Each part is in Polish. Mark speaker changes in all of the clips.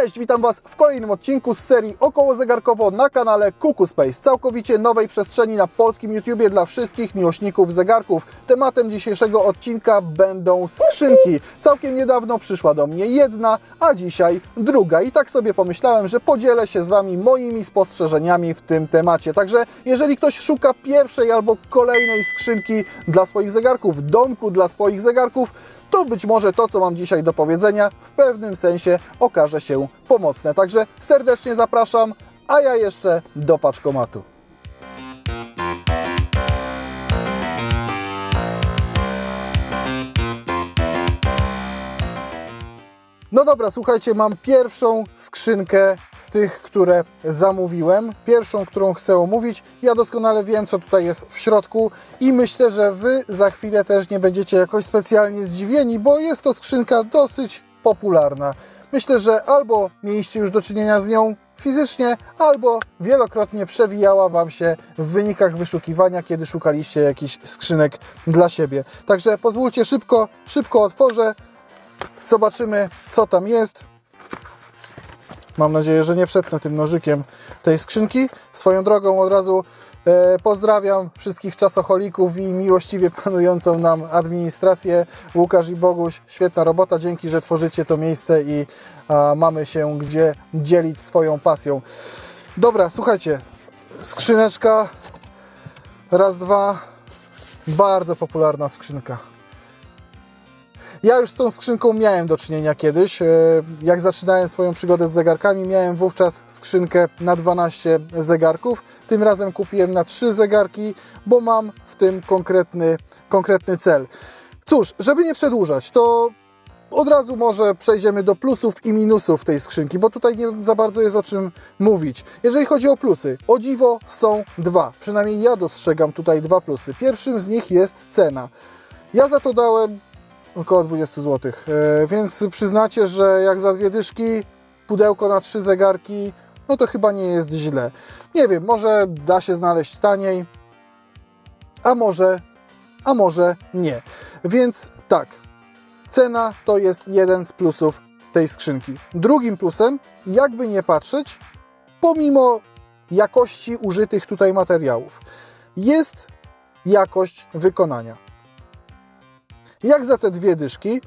Speaker 1: Cześć, witam Was w kolejnym odcinku z serii około zegarkowo na kanale Kuku Space, całkowicie nowej przestrzeni na polskim YouTubie dla wszystkich miłośników zegarków. Tematem dzisiejszego odcinka będą skrzynki. Całkiem niedawno przyszła do mnie jedna, a dzisiaj druga i tak sobie pomyślałem, że podzielę się z Wami moimi spostrzeżeniami w tym temacie. Także jeżeli ktoś szuka pierwszej albo kolejnej skrzynki dla swoich zegarków, domku dla swoich zegarków, to być może to, co mam dzisiaj do powiedzenia, w pewnym sensie okaże się pomocne. Także serdecznie zapraszam, a ja jeszcze do paczkomatu. No dobra, słuchajcie, mam pierwszą skrzynkę z tych, które zamówiłem. Pierwszą, którą chcę omówić. Ja doskonale wiem, co tutaj jest w środku i myślę, że Wy za chwilę też nie będziecie jakoś specjalnie zdziwieni, bo jest to skrzynka dosyć popularna. Myślę, że albo mieliście już do czynienia z nią fizycznie, albo wielokrotnie przewijała Wam się w wynikach wyszukiwania, kiedy szukaliście jakichś skrzynek dla siebie. Także pozwólcie szybko, szybko otworzę. Zobaczymy, co tam jest. Mam nadzieję, że nie przetnę tym nożykiem tej skrzynki. Swoją drogą od razu e, pozdrawiam wszystkich czasocholików i miłościwie panującą nam administrację. Łukasz i Boguś, świetna robota. Dzięki, że tworzycie to miejsce i a, mamy się gdzie dzielić swoją pasją. Dobra, słuchajcie. Skrzyneczka. Raz, dwa. Bardzo popularna skrzynka. Ja już z tą skrzynką miałem do czynienia kiedyś. E, Jak zaczynałem swoją przygodę z zegarkami, miałem wówczas skrzynkę na 12 zegarków. Tym razem kupiłem na 3 zegarki, bo mam w tym konkretny, konkretny cel. Cóż, żeby nie przedłużać, to od razu może przejdziemy do plusów i minusów tej skrzynki, bo tutaj nie za bardzo jest o czym mówić. Jeżeli chodzi o plusy, o dziwo są dwa. Przynajmniej ja dostrzegam tutaj dwa plusy. Pierwszym z nich jest cena. Ja za to dałem około 20 zł. E, więc przyznacie, że jak za dwie dyszki, pudełko na trzy zegarki, no to chyba nie jest źle. Nie wiem, może da się znaleźć taniej, a może, a może nie. Więc tak, cena to jest jeden z plusów tej skrzynki. Drugim plusem, jakby nie patrzeć, pomimo jakości użytych tutaj materiałów, jest jakość wykonania jak za te dwie dyszki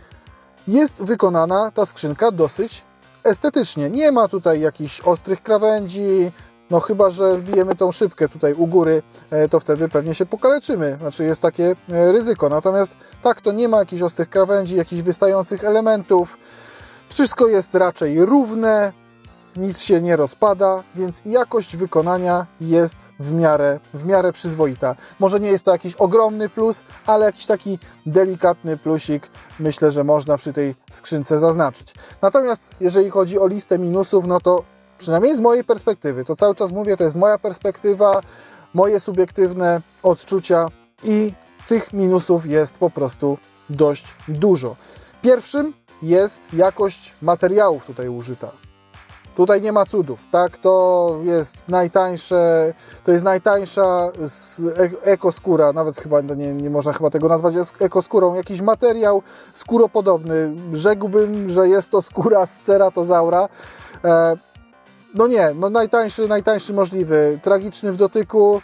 Speaker 1: jest wykonana ta skrzynka dosyć estetycznie. Nie ma tutaj jakichś ostrych krawędzi, no chyba, że zbijemy tą szybkę tutaj u góry, e, to wtedy pewnie się pokaleczymy. Znaczy jest takie e, ryzyko. Natomiast tak, to nie ma jakichś ostrych krawędzi, jakichś wystających elementów. Wszystko jest raczej równe, nic się nie rozpada, więc jakość wykonania jest w miarę, w miarę przyzwoita. Może nie jest to jakiś ogromny plus, ale jakiś taki delikatny plusik myślę, że można przy tej skrzynce zaznaczyć. Natomiast jeżeli chodzi o listę minusów, no to przynajmniej z mojej perspektywy, to cały czas mówię, to jest moja perspektywa, moje subiektywne odczucia i tych minusów jest po prostu dość dużo. Pierwszym jest jakość materiałów tutaj użyta. Tutaj nie ma cudów, tak? To jest najtańsze, to jest najtańsza ekoskóra, nawet chyba nie, nie można chyba tego nazwać ekoskórą, jakiś materiał skóropodobny. Rzekłbym, że jest to skóra z ceratozaura. E, no nie, no najtańszy, najtańszy możliwy. Tragiczny w dotyku,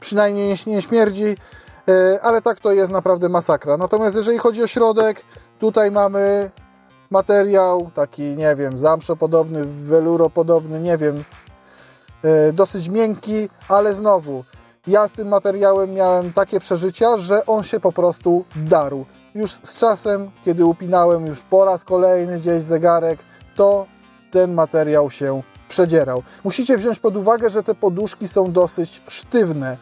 Speaker 1: przynajmniej nie, nie śmierdzi, e, ale tak to jest naprawdę masakra. Natomiast jeżeli chodzi o środek, tutaj mamy materiał taki, nie wiem, zamszopodobny, weluropodobny, nie wiem, e, dosyć miękki, ale znowu, ja z tym materiałem miałem takie przeżycia, że on się po prostu darł. Już z czasem, kiedy upinałem już po raz kolejny gdzieś zegarek, to ten materiał się przedzierał. Musicie wziąć pod uwagę, że te poduszki są dosyć sztywne.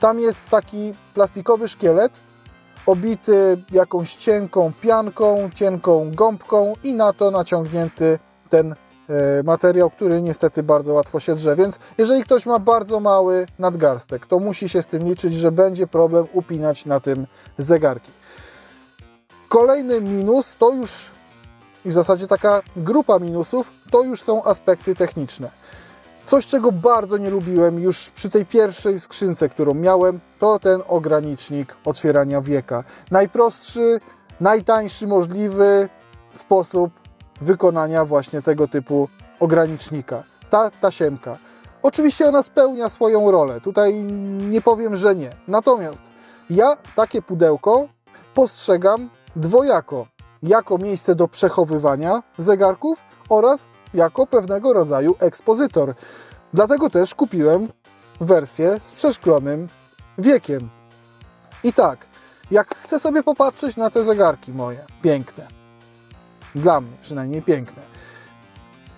Speaker 1: Tam jest taki plastikowy szkielet, obity jakąś cienką pianką, cienką gąbką i na to naciągnięty ten e, materiał, który niestety bardzo łatwo się drze. Więc jeżeli ktoś ma bardzo mały nadgarstek, to musi się z tym liczyć, że będzie problem upinać na tym zegarki. Kolejny minus to już i w zasadzie taka grupa minusów to już są aspekty techniczne. Coś, czego bardzo nie lubiłem już przy tej pierwszej skrzynce, którą miałem, to ten ogranicznik otwierania wieka. Najprostszy, najtańszy możliwy sposób wykonania właśnie tego typu ogranicznika. Ta tasiemka. Oczywiście ona spełnia swoją rolę, tutaj nie powiem, że nie. Natomiast ja takie pudełko postrzegam dwojako. Jako miejsce do przechowywania zegarków oraz jako pewnego rodzaju ekspozytor. Dlatego też kupiłem wersję z przeszklonym wiekiem. I tak, jak chcę sobie popatrzeć na te zegarki moje, piękne, dla mnie przynajmniej piękne,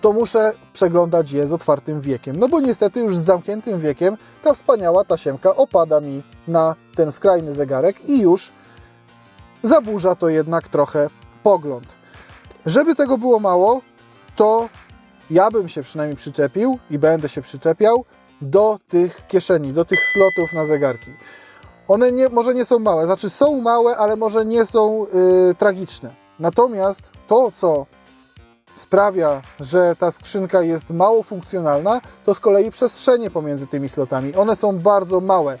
Speaker 1: to muszę przeglądać je z otwartym wiekiem. No bo niestety już z zamkniętym wiekiem ta wspaniała tasiemka opada mi na ten skrajny zegarek i już zaburza to jednak trochę pogląd. Żeby tego było mało, to ja bym się przynajmniej przyczepił i będę się przyczepiał do tych kieszeni, do tych slotów na zegarki. One nie, może nie są małe, znaczy są małe, ale może nie są yy, tragiczne. Natomiast to, co sprawia, że ta skrzynka jest mało funkcjonalna, to z kolei przestrzenie pomiędzy tymi slotami. One są bardzo małe.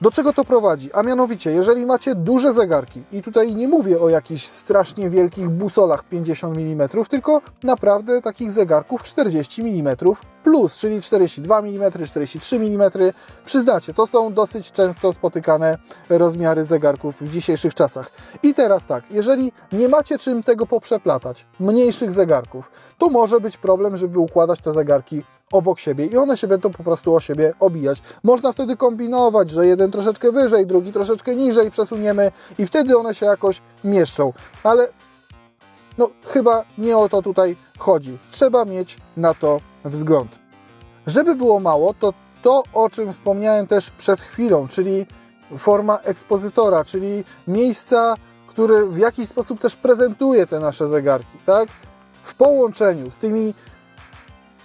Speaker 1: Do czego to prowadzi? A mianowicie, jeżeli macie duże zegarki, i tutaj nie mówię o jakichś strasznie wielkich busolach 50 mm, tylko naprawdę takich zegarków 40 mm plus, czyli 42 mm, 43 mm. Przyznacie, to są dosyć często spotykane rozmiary zegarków w dzisiejszych czasach. I teraz tak, jeżeli nie macie czym tego poprzeplatać, mniejszych zegarków, to może być problem, żeby układać te zegarki obok siebie i one się będą po prostu o siebie obijać. Można wtedy kombinować, że jeden troszeczkę wyżej, drugi troszeczkę niżej przesuniemy i wtedy one się jakoś mieszczą. Ale no chyba nie o to tutaj chodzi. Trzeba mieć na to wzgląd. Żeby było mało, to to, o czym wspomniałem też przed chwilą, czyli forma ekspozytora, czyli miejsca, które w jakiś sposób też prezentuje te nasze zegarki, tak? W połączeniu z tymi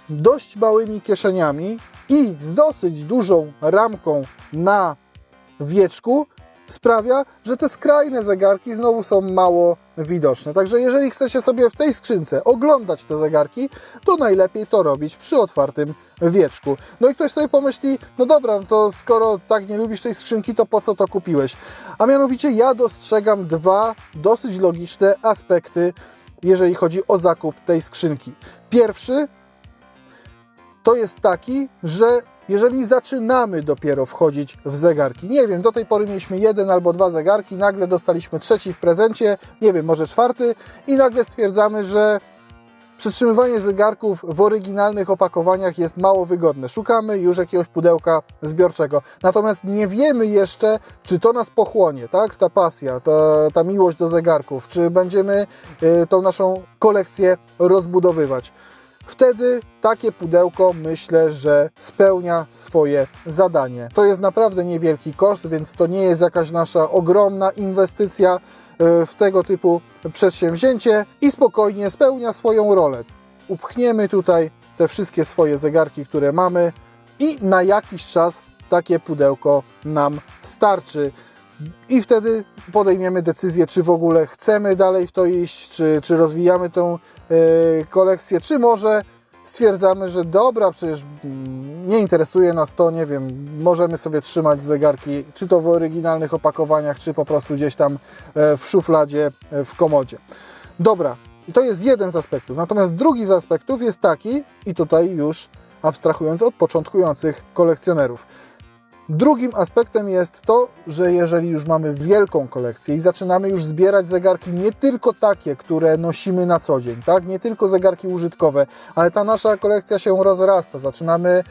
Speaker 1: dość małymi kieszeniami i z dosyć dużą ramką na wieczku sprawia, że te skrajne zegarki znowu są mało widoczne. Także jeżeli chcecie sobie w tej skrzynce oglądać te zegarki, to najlepiej to robić przy otwartym wieczku. No i ktoś sobie pomyśli, no dobra, no to skoro tak nie lubisz tej skrzynki, to po co to kupiłeś? A mianowicie ja dostrzegam dwa dosyć logiczne aspekty, jeżeli chodzi o zakup tej skrzynki. Pierwszy to jest taki, że jeżeli zaczynamy dopiero wchodzić w zegarki, nie wiem, do tej pory mieliśmy jeden albo dwa zegarki, nagle dostaliśmy trzeci w prezencie, nie wiem, może czwarty i nagle stwierdzamy, że Przytrzymywanie zegarków w oryginalnych opakowaniach jest mało wygodne. Szukamy już jakiegoś pudełka zbiorczego. Natomiast nie wiemy jeszcze, czy to nas pochłonie, tak? Ta pasja, ta, ta miłość do zegarków, czy będziemy y, tą naszą kolekcję rozbudowywać. Wtedy takie pudełko myślę, że spełnia swoje zadanie. To jest naprawdę niewielki koszt, więc to nie jest jakaś nasza ogromna inwestycja e, w tego typu przedsięwzięcie i spokojnie spełnia swoją rolę. Upchniemy tutaj te wszystkie swoje zegarki, które mamy i na jakiś czas takie pudełko nam starczy. I wtedy podejmiemy decyzję, czy w ogóle chcemy dalej w to iść, czy, czy rozwijamy tą yy, kolekcję, czy może stwierdzamy, że dobra, przecież nie interesuje nas to, nie wiem, możemy sobie trzymać zegarki, czy to w oryginalnych opakowaniach, czy po prostu gdzieś tam e, w szufladzie, e, w komodzie. Dobra, i to jest jeden z aspektów. Natomiast drugi z aspektów jest taki, i tutaj już abstrahując od początkujących kolekcjonerów, Drugim aspektem jest to, że jeżeli już mamy wielką kolekcję i zaczynamy już zbierać zegarki nie tylko takie, które nosimy na co dzień, tak? nie tylko zegarki użytkowe, ale ta nasza kolekcja się rozrasta, zaczynamy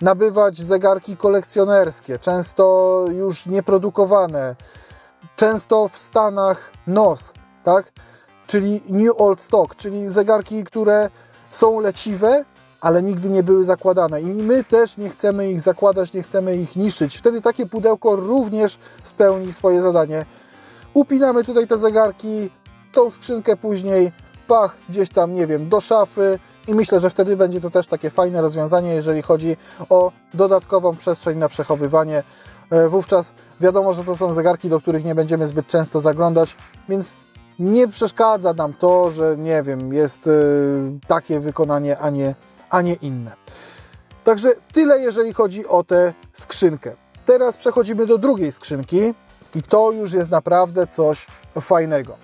Speaker 1: nabywać zegarki kolekcjonerskie, często już nieprodukowane, często w Stanach NOS, tak? czyli New Old Stock, czyli zegarki, które są leciwe, ale nigdy nie były zakładane. I my też nie chcemy ich zakładać, nie chcemy ich niszczyć. Wtedy takie pudełko również spełni swoje zadanie. Upinamy tutaj te zegarki, tą skrzynkę później, pach, gdzieś tam, nie wiem, do szafy. I myślę, że wtedy będzie to też takie fajne rozwiązanie, jeżeli chodzi o dodatkową przestrzeń na przechowywanie. E, wówczas wiadomo, że to są zegarki, do których nie będziemy zbyt często zaglądać, więc nie przeszkadza nam to, że nie wiem, jest e, takie wykonanie, a nie a nie inne. Także tyle, jeżeli chodzi o tę skrzynkę. Teraz przechodzimy do drugiej skrzynki i to już jest naprawdę coś fajnego.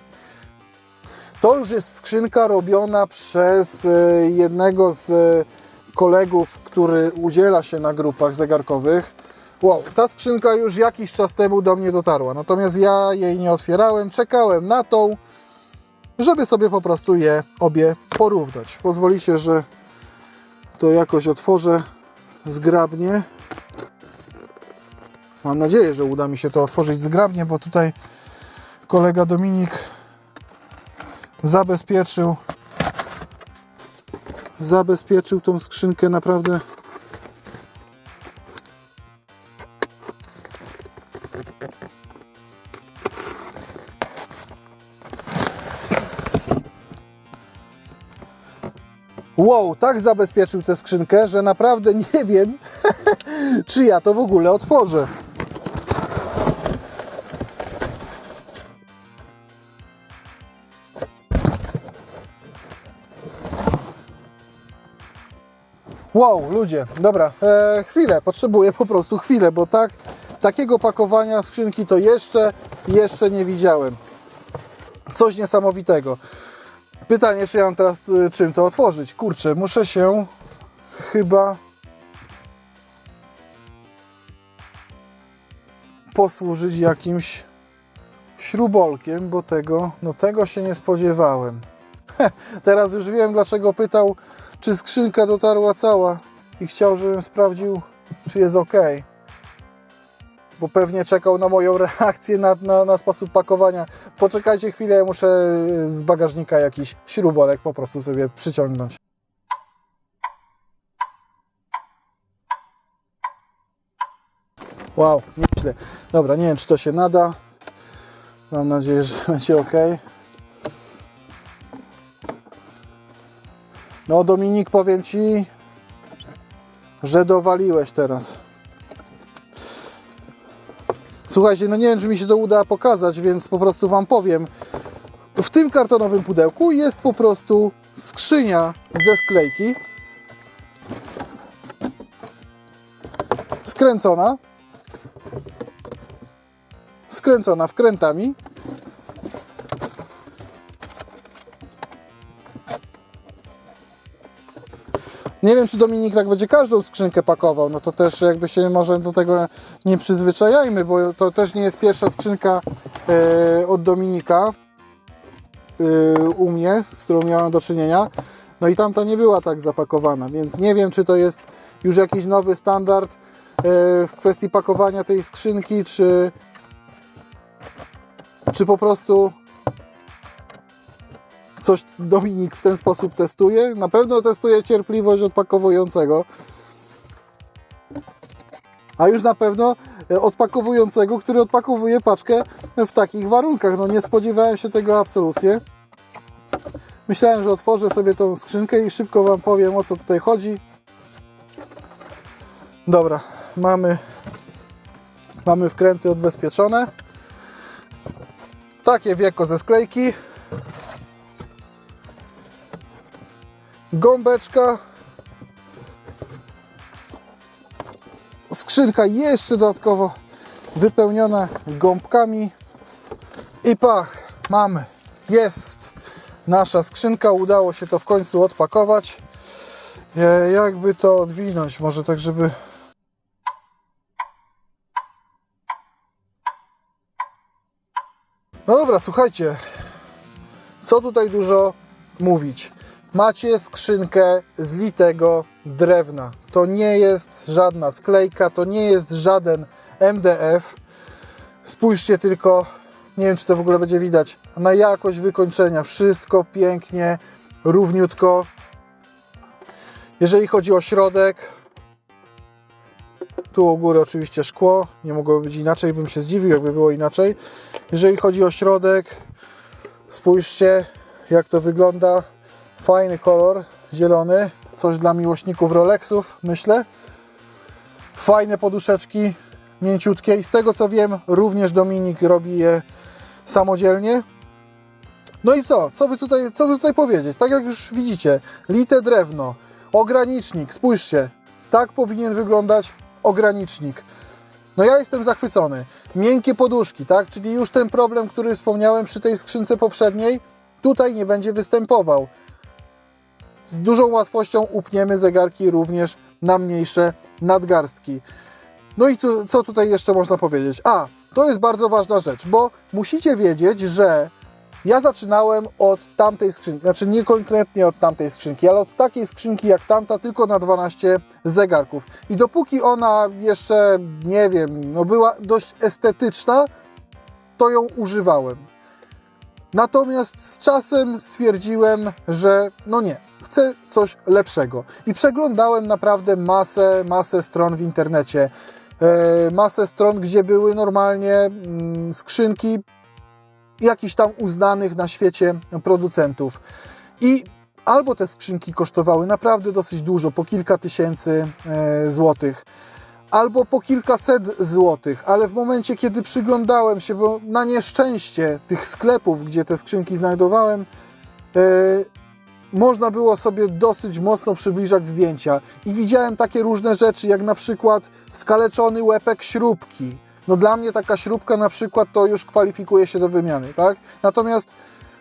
Speaker 1: To już jest skrzynka robiona przez e, jednego z e, kolegów, który udziela się na grupach zegarkowych. Wow, ta skrzynka już jakiś czas temu do mnie dotarła, natomiast ja jej nie otwierałem, czekałem na tą, żeby sobie po prostu je obie porównać. Pozwolicie, że to jakoś otworzę zgrabnie. Mam nadzieję, że uda mi się to otworzyć zgrabnie, bo tutaj kolega Dominik zabezpieczył zabezpieczył tą skrzynkę naprawdę Wow, tak zabezpieczył tę skrzynkę, że naprawdę nie wiem, czy ja to w ogóle otworzę. Wow, ludzie, dobra, e, chwilę, potrzebuję po prostu chwilę, bo tak, takiego pakowania skrzynki to jeszcze, jeszcze nie widziałem. Coś niesamowitego. Pytanie, czy ja mam teraz y, czym to otworzyć? Kurczę, muszę się chyba posłużyć jakimś śrubolkiem, bo tego, no tego się nie spodziewałem. Teraz już wiem, dlaczego pytał, czy skrzynka dotarła cała i chciał, żebym sprawdził, czy jest ok. Bo pewnie czekał na moją reakcję na, na, na sposób pakowania. Poczekajcie chwilę, muszę z bagażnika jakiś śrubolek po prostu sobie przyciągnąć. Wow, nieźle. Dobra, nie wiem, czy to się nada. Mam nadzieję, że będzie ok. No, Dominik, powiem ci, że dowaliłeś teraz. Słuchajcie, no nie wiem, czy mi się to uda pokazać, więc po prostu Wam powiem. W tym kartonowym pudełku jest po prostu skrzynia ze sklejki. Skręcona. Skręcona wkrętami. Nie wiem, czy Dominik tak będzie każdą skrzynkę pakował, no to też jakby się może do tego nie przyzwyczajajmy, bo to też nie jest pierwsza skrzynka e, od Dominika e, u mnie, z którą miałem do czynienia. No i tamta nie była tak zapakowana, więc nie wiem, czy to jest już jakiś nowy standard e, w kwestii pakowania tej skrzynki, czy, czy po prostu coś Dominik w ten sposób testuje. Na pewno testuje cierpliwość odpakowującego. A już na pewno e, odpakowującego, który odpakowuje paczkę w takich warunkach. No nie spodziewałem się tego absolutnie. Myślałem, że otworzę sobie tą skrzynkę i szybko Wam powiem o co tutaj chodzi. Dobra, mamy, mamy wkręty odbezpieczone. Takie wieko ze sklejki. Gąbeczka, skrzynka jeszcze dodatkowo wypełniona gąbkami i pach, mamy, jest nasza skrzynka, udało się to w końcu odpakować. E, Jakby to odwinąć, może tak, żeby No dobra, słuchajcie, co tutaj dużo mówić. Macie skrzynkę z litego drewna. To nie jest żadna sklejka, to nie jest żaden MDF. Spójrzcie tylko, nie wiem czy to w ogóle będzie widać, na jakość wykończenia. Wszystko pięknie, równiutko. Jeżeli chodzi o środek, tu u góry oczywiście szkło, nie mogłoby być inaczej, bym się zdziwił, jakby było inaczej. Jeżeli chodzi o środek, spójrzcie, jak to wygląda. Fajny kolor, zielony, coś dla miłośników Rolexów, myślę. Fajne poduszeczki, mięciutkie i z tego co wiem, również Dominik robi je samodzielnie. No i co? Co by tutaj, co by tutaj powiedzieć? Tak jak już widzicie, lite drewno, ogranicznik, spójrzcie, tak powinien wyglądać ogranicznik. No ja jestem zachwycony. Miękkie poduszki, tak? Czyli już ten problem, który wspomniałem przy tej skrzynce poprzedniej, tutaj nie będzie występował. Z dużą łatwością upniemy zegarki również na mniejsze nadgarstki. No i co, co tutaj jeszcze można powiedzieć? A, to jest bardzo ważna rzecz, bo musicie wiedzieć, że ja zaczynałem od tamtej skrzynki, znaczy nie konkretnie od tamtej skrzynki, ale od takiej skrzynki jak tamta, tylko na 12 zegarków. I dopóki ona jeszcze, nie wiem, no była dość estetyczna, to ją używałem. Natomiast z czasem stwierdziłem, że no nie, chcę coś lepszego. I przeglądałem naprawdę masę, masę stron w internecie. E, masę stron, gdzie były normalnie mm, skrzynki jakichś tam uznanych na świecie producentów. I albo te skrzynki kosztowały naprawdę dosyć dużo, po kilka tysięcy e, złotych, albo po kilkaset złotych, ale w momencie, kiedy przyglądałem się, bo na nieszczęście tych sklepów, gdzie te skrzynki znajdowałem, e, można było sobie dosyć mocno przybliżać zdjęcia i widziałem takie różne rzeczy, jak na przykład skaleczony łepek śrubki. No dla mnie taka śrubka na przykład to już kwalifikuje się do wymiany, tak? Natomiast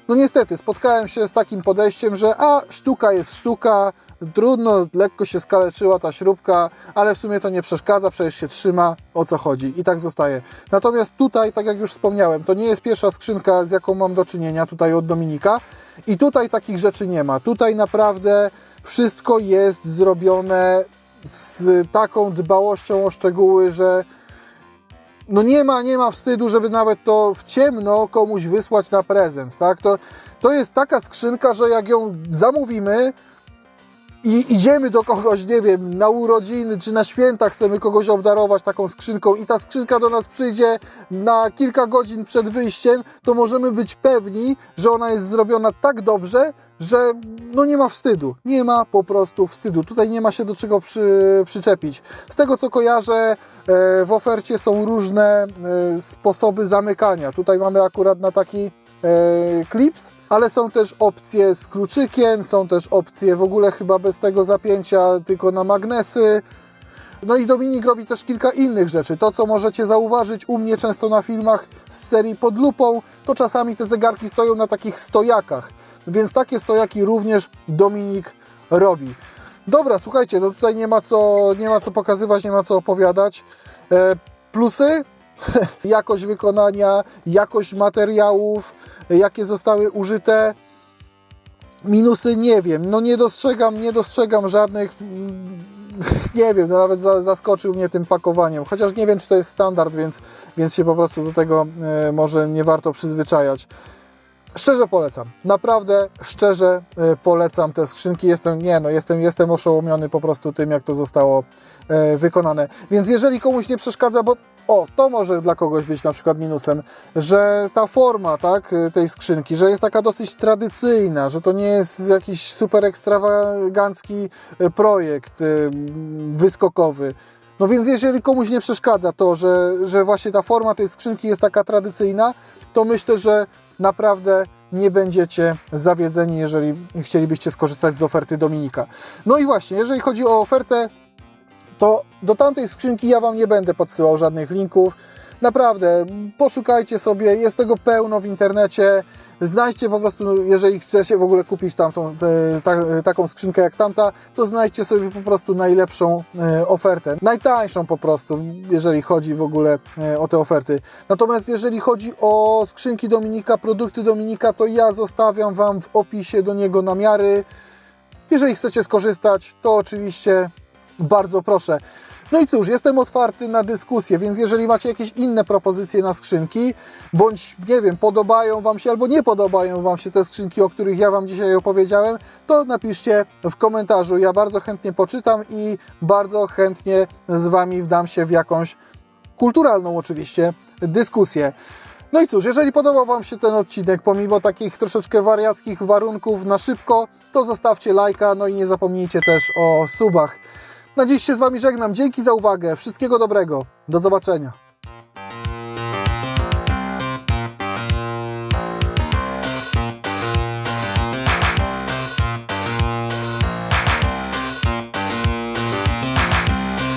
Speaker 1: no niestety spotkałem się z takim podejściem, że a sztuka jest sztuka, trudno, lekko się skaleczyła ta śrubka, ale w sumie to nie przeszkadza, przecież się trzyma, o co chodzi i tak zostaje. Natomiast tutaj, tak jak już wspomniałem, to nie jest pierwsza skrzynka, z jaką mam do czynienia tutaj od Dominika i tutaj takich rzeczy nie ma. Tutaj naprawdę wszystko jest zrobione z taką dbałością o szczegóły, że no nie ma, nie ma wstydu, żeby nawet to w ciemno komuś wysłać na prezent, tak? To, to jest taka skrzynka, że jak ją zamówimy i idziemy do kogoś, nie wiem, na urodziny czy na święta chcemy kogoś obdarować taką skrzynką i ta skrzynka do nas przyjdzie na kilka godzin przed wyjściem, to możemy być pewni, że ona jest zrobiona tak dobrze, że no nie ma wstydu. Nie ma po prostu wstydu. Tutaj nie ma się do czego przy, przyczepić. Z tego co kojarzę, e, w ofercie są różne e, sposoby zamykania. Tutaj mamy akurat na taki klips, ale są też opcje z kluczykiem, są też opcje w ogóle chyba bez tego zapięcia, tylko na magnesy. No i Dominik robi też kilka innych rzeczy. To, co możecie zauważyć u mnie często na filmach z serii pod lupą, to czasami te zegarki stoją na takich stojakach. Więc takie stojaki również Dominik robi. Dobra, słuchajcie, no tutaj nie ma co, nie ma co pokazywać, nie ma co opowiadać. E, plusy? jakość wykonania, jakość materiałów, jakie zostały użyte. Minusy nie wiem, no nie dostrzegam, nie dostrzegam żadnych, nie wiem, no nawet za, zaskoczył mnie tym pakowaniem, chociaż nie wiem, czy to jest standard, więc, więc się po prostu do tego e, może nie warto przyzwyczajać. Szczerze polecam, naprawdę szczerze e, polecam te skrzynki. Jestem, nie no, jestem, jestem oszołomiony po prostu tym, jak to zostało e, wykonane. Więc jeżeli komuś nie przeszkadza, bo o, to może dla kogoś być na przykład minusem, że ta forma, tak, e, tej skrzynki, że jest taka dosyć tradycyjna, że to nie jest jakiś super ekstrawagancki projekt wyskokowy. No więc jeżeli komuś nie przeszkadza to, że, że właśnie ta forma tej skrzynki jest taka tradycyjna, to myślę, że naprawdę nie będziecie zawiedzeni, jeżeli chcielibyście skorzystać z oferty Dominika. No i właśnie, jeżeli chodzi o ofertę, to do tamtej skrzynki ja Wam nie będę podsyłał żadnych linków. Naprawdę, poszukajcie sobie, jest tego pełno w internecie. Znajdźcie po prostu, jeżeli chcecie w ogóle kupić tamtą, te, ta, taką skrzynkę jak tamta, to znajdźcie sobie po prostu najlepszą e, ofertę. Najtańszą po prostu, jeżeli chodzi w ogóle e, o te oferty. Natomiast jeżeli chodzi o skrzynki Dominika, produkty Dominika, to ja zostawiam Wam w opisie do niego namiary. Jeżeli chcecie skorzystać, to oczywiście bardzo proszę. No i cóż, jestem otwarty na dyskusję, więc jeżeli macie jakieś inne propozycje na skrzynki, bądź nie wiem, podobają Wam się albo nie podobają Wam się te skrzynki, o których ja Wam dzisiaj opowiedziałem, to napiszcie w komentarzu. Ja bardzo chętnie poczytam i bardzo chętnie z Wami wdam się w jakąś kulturalną oczywiście dyskusję. No i cóż, jeżeli podobał Wam się ten odcinek, pomimo takich troszeczkę wariackich warunków na szybko, to zostawcie lajka, no i nie zapomnijcie też o subach. Na dziś się z Wami żegnam. Dzięki za uwagę. Wszystkiego dobrego. Do zobaczenia.